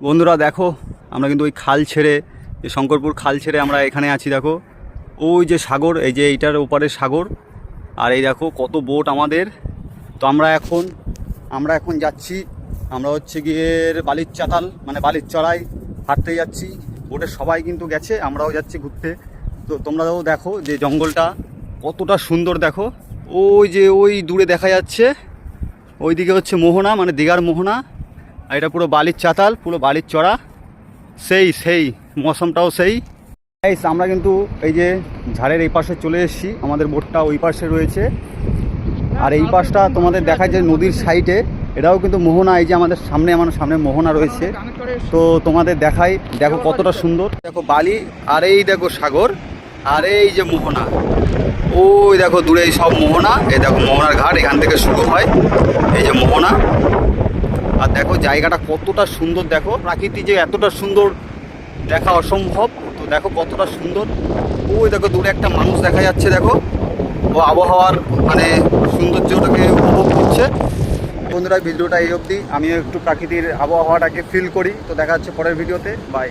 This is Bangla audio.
বন্ধুরা দেখো, আমরা কিন্তু ওই খাল ছেড়ে, যে শঙ্করপুর খাল ছেড়ে আমরা এখানে আছি, দেখো। ওই যে সাগর, এই যে এইটার ওপারে সাগর, আর এই দেখো কত বোট আমাদের। তো আমরা এখন আমরা এখন যাচ্ছি, আমরা হচ্ছে গিয়ে বালির চাতাল মানে বালির চড়াই হাঁটতে যাচ্ছি। বোটের সবাই কিন্তু গেছে, আমরাও যাচ্ছি ঘুরতে। তো তোমরাও দেখো যে জঙ্গলটা কতটা সুন্দর, দেখো। ওই যে ওই দূরে দেখা যাচ্ছে, ওইদিকে হচ্ছে মোহনা মানে দীঘার মোহনা। আর এটা পুরো বালির চাতাল, পুরো বালির চড়া। সেই সেই, মৌসমটাও সেই। গাইস আমরা কিন্তু এই যে ঝাড়ের এই পাশে চলে এসেছি। আমাদের বোটটা ওই পাশে রয়েছে। আর এই পাশটা তোমাদের দেখা যায় নদীর সাইডে, এটাও কিন্তু মোহনা। এই যে আমাদের সামনে, আমার সামনে মোহনা রয়েছে। তো তোমাদের দেখাই, দেখো কতটা সুন্দর। দেখো বালি, আর এই দেখো সাগর, আর এই যে মোহনা। ওই দেখো দূরে এই সব মোহনা। এই দেখো মোহনার ঘাট এখান থেকে শুরু হয়। এই যে মোহনা। আর দেখো জায়গাটা কতটা সুন্দর, দেখো প্রাকৃতিক যে এতটা সুন্দর দেখা অসম্ভব। তো দেখো কতটা সুন্দর। ওই দেখো দূরে একটা মানুষ দেখা যাচ্ছে, দেখো। ও আবহাওয়ার মানে সৌন্দর্যটাকে উপভোগ করছে। বন্ধুরা, ভিডিওটা এই অবধি। আমিও একটু প্রাকৃতির আবহাওয়াটাকে ফিল করি। তো দেখা যাচ্ছে পরের ভিডিওতে। বাই